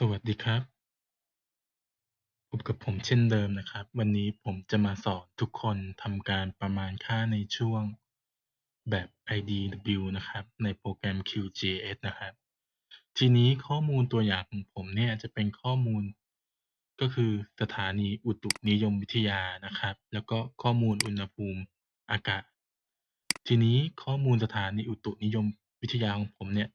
สวัสดีครับ พบกับผมเช่นเดิมนะครับ วันนี้ผมจะมาสอนทุกคนทำการประมาณค่าในช่วงแบบ IDW นะครับ ในโปรแกรม QGIS นะครับ ทีนี้ข้อมูลตัวอย่างของผมเนี่ยจะเป็นข้อมูล ก็คือสถานีอุตุนิยมวิทยานะครับ แล้วก็ข้อมูลอุณหภูมิอากาศ ทีนี้ข้อมูลสถานีอุตุนิยมวิทยาของผมเนี่ย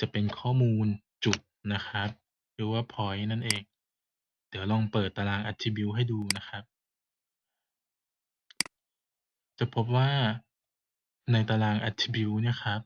จะเป็นข้อมูลจุดนะครับ หรือว่า point นั่นเอง เดี๋ยวลองเปิดตาราง attribute ให้ดูนะครับ จะพบว่าในตาราง attribute เนี่ยครับ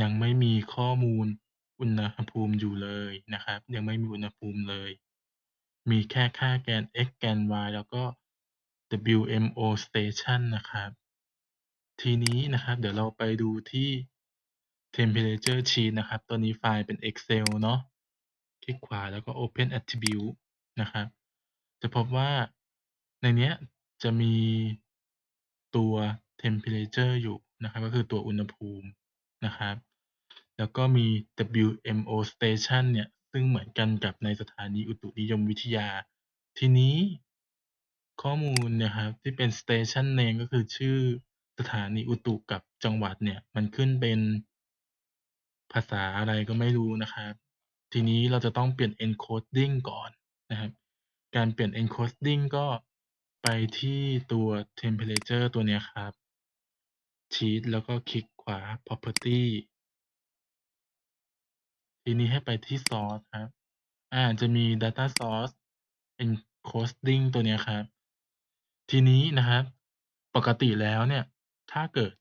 ยังไม่มีข้อมูลอุณหภูมิอยู่เลยนะครับ ยังไม่มีอุณหภูมิเลย มีแค่ค่าแกน x แกน y แล้วก็ WMO station นะครับ ทีนี้นะครับ เดี๋ยวเราไปดูที่ temperature sheet นะครับ ตัวนี้ไฟล์เป็น Excel เนาะ ลิกขวาแล้วก็ open attribute นะครับ จะพบว่าในนี้จะมีตัว temperature อยู่นะครับ ก็คือตัวอุณหภูมินะครับ แล้วก็มี WMO station เนี่ย ซึ่งเหมือนกันกับในสถานีอุตุนิยมวิทยา ทีนี้ข้อมูลนี่ยครับที่เป็น station name ก็คือชื่อสถานีอุตุกับจังหวัดเนี่ย มันขึ้นเป็นภาษาอะไรก็ไม่รู้นะครับ ทีนี้เราจะต้องเปลี่ยน encoding ก่อนนะครับ การเปลี่ยน encoding ก็ไปที่ตัว temperature ตัวนี้ครับ sheet แล้วก็คลิกขวา property ทีนี้ให้ไปที่ source ครับ อ่า จะมี data source encoding ตัวนี้ครับ ทีนี้นะครับ ปกติแล้วเนี่ย ถ้าเกิด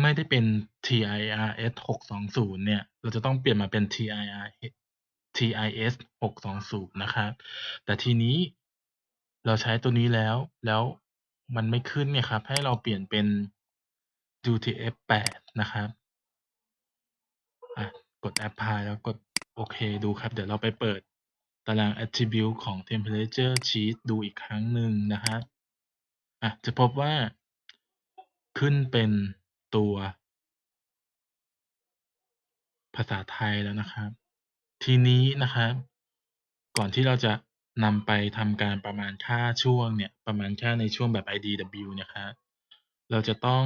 ไม่ได้เป็น TIRS 620เนี่ย เราจะต้องเปลี่ยนมาเป็น TIR TIS 620นะครับ แต่ทีนี้เราใช้ตัวนี้แล้ว แล้วมันไม่ขึ้นเนี่ยครับ ให้เราเปลี่ยนเป็น UTF-8 นะครับอะกด apply แล้วกดโอเคดูครับ เดี๋ยวเราไปเปิดตาราง attribute ของ temperature sheet ดูอีกครั้งหนึ่งนะครับอะจะพบว่าขึ้นเป็น ตัวภาษาไทยแล้วนะครับ ทีนี้นะครับ ก่อนที่เราจะนำไปทำการประมาณค่าช่วงเนี่ย ประมาณค่าในช่วงแบบ IDW เนี่ยครับเราจะต้อง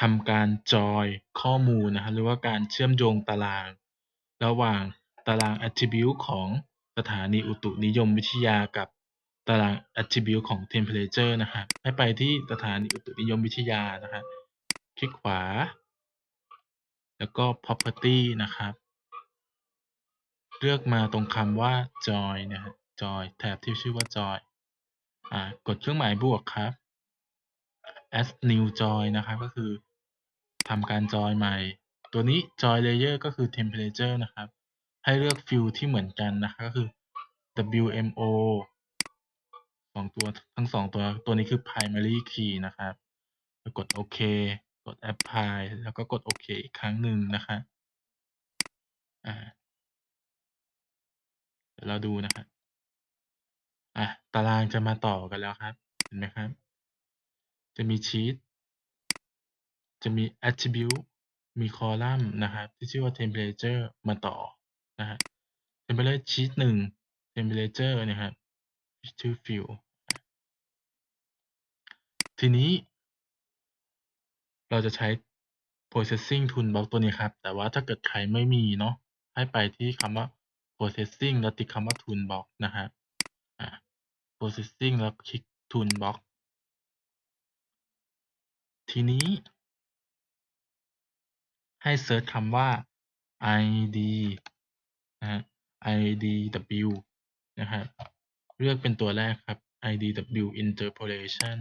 ทำการจอยข้อมูลนะครับหรือว่าการเชื่อมโยงตาราง ระหว่างตาราง attribute ของสถานีอุตุนิยมวิทยากับ ตาราง attribute ของ temperature นะครับให้ไปที่สถานีอุตุนิยมวิทยานะครับคลิกขวา แล้วก็ property นะครับ เลือกมาตรงคำว่า join นะครับ join แถบที่ชื่อว่า join อ่ากดเครื่องหมายบวกครับ add new join นะครับ ก็คือทำการจอยใหม่ ตัวนี้ join layer ก็คือ temperature นะครับ ให้เลือกฟิลด์ที่เหมือนกันนะครับก็คือ WMO สองตัวทั้งสองตัวตัวนี้คือ primary key นะครับแล้วกดโอเคกด apply แล้วก็กดโอเคอีกครั้งหนึ่งนะครับอ่าเดี๋ยวเราดูนะครับอะตารางจะมาต่อกันแล้วครับ เห็นไหมครับ จะมีชีตจะมี attribute มีคอลัมน์นะครับ ที่ชื่อว่า temperature มาต่อนะฮะ temperature sheet หนึ่ง temperature เนี่ยครับชื่อฟิลด์ ทีนี้ เราจะใช้ processing toolbox ตัวนี้ครับ แต่ว่าถ้าเกิดใครไม่มีเนาะให้ไปที่คำว่า processing แล้วติ๊กคำว่า toolbox นะครับ processing แล้วคลิก toolbox ทีนี้ ให้เซิร์ชคำว่า id นะฮะ idw นะครับเลือกเป็นตัวแรกครับ idw interpolation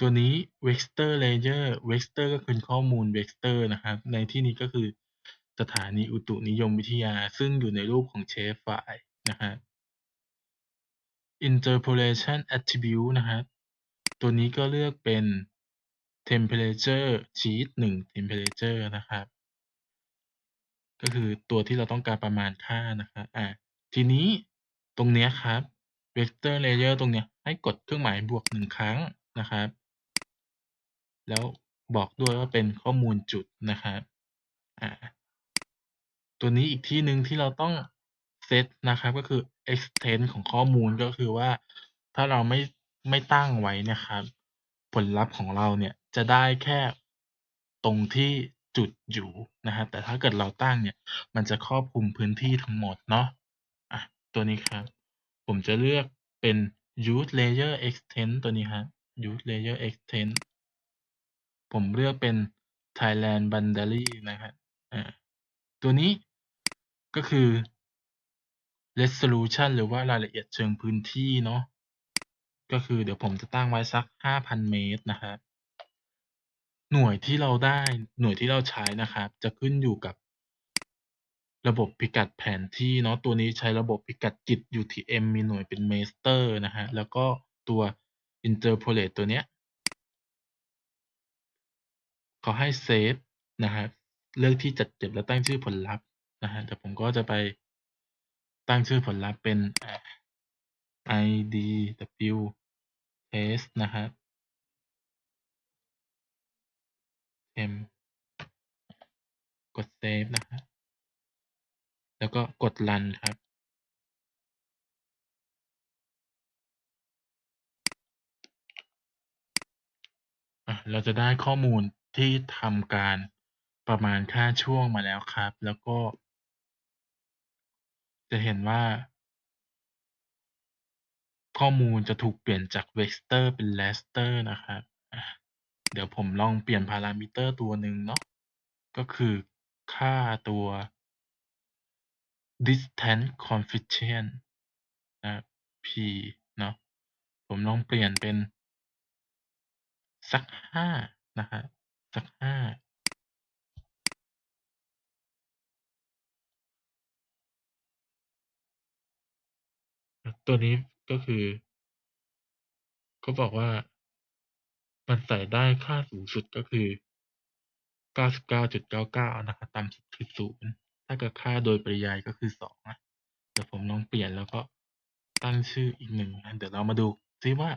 ตัวนี้ vector layer vector ก็คือข้อมูล vector นะครับ ในที่นี้ก็คือสถานีอุตุนิยมวิทยา ซึ่งอยู่ในรูปของเชฟไฟล์นะครับ interpolation attribute นะครับ ตัวนี้ก็เลือกเป็น temperature sheet หนึ่ง temperature นะครับ ก็คือตัวที่เราต้องการประมาณค่านะครับอ่าทีนี้ตรงเนี้ยครับ vector layer ตรงเนี้ยให้กดเครื่องหมายบวกหนึ่งครั้งนะครับ แล้วบอกด้วยว่าเป็นข้อมูลจุดนะครับอ่าตัวนี้อีกที่หนึ่งที่เราต้องเซตนะครับก็คือ extent ของข้อมูลก็คือว่า ถ้าเราไม่ไม่ตั้งไว้นะครับ ผลลัพธ์ของเราเนี่ยจะได้แค่ตรงที่จุดอยู่นะครับแต่ถ้าเกิดเราตั้งเนี่ย มันจะครอบคลุมพื้นที่ทั้งหมดเนาะอ่าตัวนี้ครับ ผมจะเลือกเป็น use layer extend ตัวนี้ครับ use layer extend ผมเลือกเป็น Thailand boundary นะครับตัวนี้ก็คือ resolution หรือว่ารายละเอียดเชิงพื้นที่เนาะก็คือเดี๋ยวผมจะตั้งไว้สัก 5,000 เมตรนะครับ หน่วยที่เราได้หน่วยที่เราใช้นะครับ จะขึ้นอยู่กับ ระบบพิกัดแผนที่เนาะตัวนี้ใช้ระบบพิกัดจิต UTM มีหน่วยเป็นเมเตอร์นะครับแล้วก็ตัว interpolate ตัวเนี้ย เขาให้เซฟนะครับเลือกที่จัดเก็บและตั้งชื่อผลลัพธ์นะฮะเดี๋ยวผมก็จะไปตั้งชื่อผลลัพธ์เป็น idw test นะครับ m กดเซฟนะครับแล้วก็กดรันครับเราจะได้ข้อมูล ที่ทำการประมาณค่าช่วงมาแล้วครับ แล้วก็ จะเห็นว่า ข้อมูลจะถูกเปลี่ยนจาก Vector เป็น Raster นะครับ เดี๋ยวผมลองเปลี่ยน Parameter ตัวหนึ่งเนาะ ก็คือค่าตัว distance coefficient นะครับ p เนาะ ผมลองเปลี่ยนเป็น สัก5นะครั สัก5ตัวนี้ก็คือเขาบอกว่า มันใส่ได้ค่าสูงสุดก็คือ 99.99 นะครับต่ำสุดคือ0ถ้าเกิดค่าโดยปริยายก็คือ2นะเดี๋ยวผมลองเปลี่ยนแล้วก็ตั้งชื่ออีก1อันเดี๋ยวเรามาดูซิว่า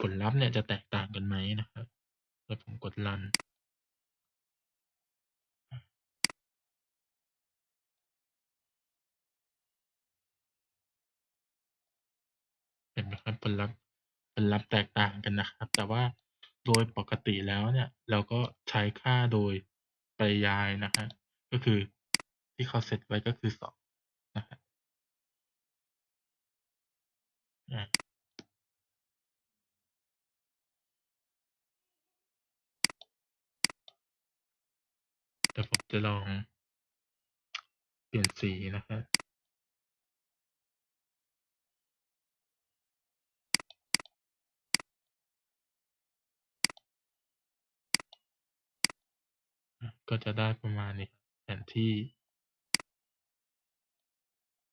ผลลัพธ์เนี่ยจะแตกต่างกันไหมนะครับ แล้วผมกดรัน นไหมครับผลลัพธ์ผลลัพธ์แตกต่างกันนะครับ แต่ว่าโดยปกติแล้วเนี่ยเราก็ใช้ค่าโดยปริยายนะครับก็คือที่เขาเซตไว้ก็คือ2นะครับเดี๋ยวผมจะลองเปลี่ยนสีนะครับ ก็จะได้ประมาณนี้แผนที่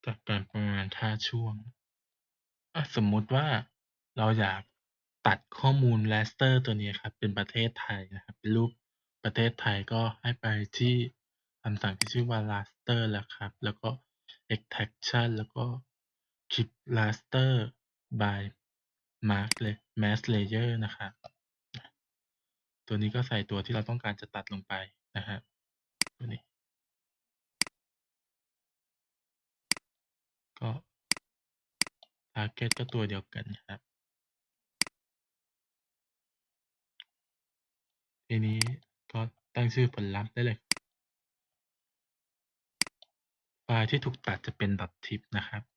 จากการประมาณค่าช่วงสมมุติว่าเราอยากตัดข้อมูล Raster ตัวนี้ครับ เป็นประเทศไทยนะครับเป็นรูปประเทศไทยก็ให้ไปที่คำสั่งที่ชื่อว่า Raster แล้วครับ แล้วก็ extraction แล้วก็ Keep Raster by Mask la Mask Layer นะครับ ตัวนี้ก็ใส่ตัวที่เราต้องการจะตัดลงไป นะครับตัวนี้ ก็ target ก็ตัวเดียวกันครับ ทีนี้ก็ตั้งชื่อผลลัพธ์ได้เลย ไฟล์ที่ถูกตัดจะเป็น .tip นะครับ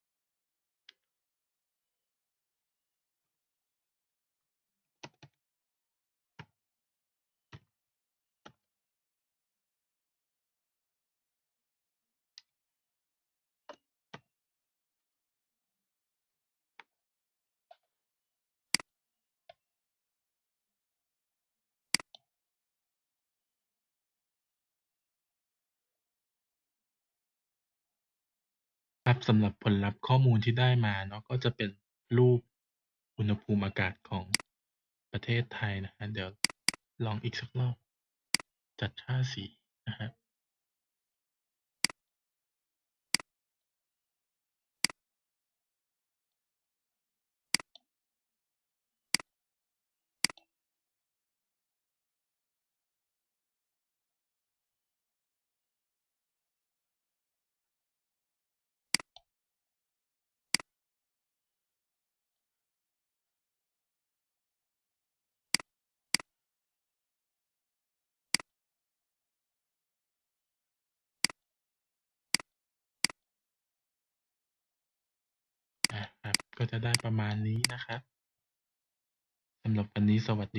ครับ สำหรับผลลัพธ์ข้อมูลที่ได้มาเนาะ ก็จะเป็นรูปอุณหภูมิอากาศของประเทศไทยนะครับ เดี๋ยวลองอีกสักรอบ จัดค่าสีนะครับ ก็จะได้ประมาณนี้นะครับสำหรับวันนี้สวัสดี